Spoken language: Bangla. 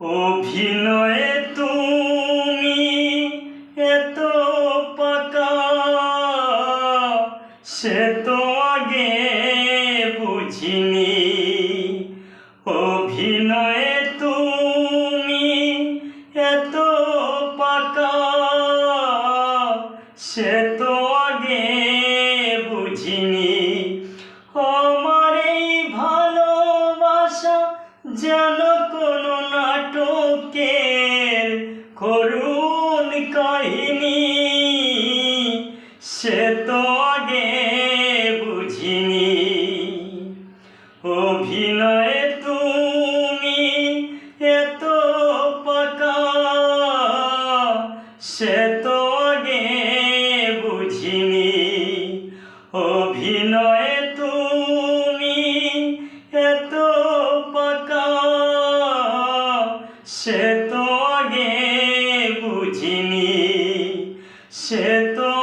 অভিনয়ে তুমি এত পাকা, সে তো আগে বুঝিনি। অভিনয়ে তুমি এত পাকা, সে তো আগে বুঝিনি। আমার এই ভালোবাসা যেন কোনো নাটকের করুণ কাহিনী। সে তো আগে বুঝিনি। অভিনয়ে তুমি এত পাকা। সে তো আগে বুঝিনি। অভিনয়ে তুমি সে তো গে বুঝিনি সে তো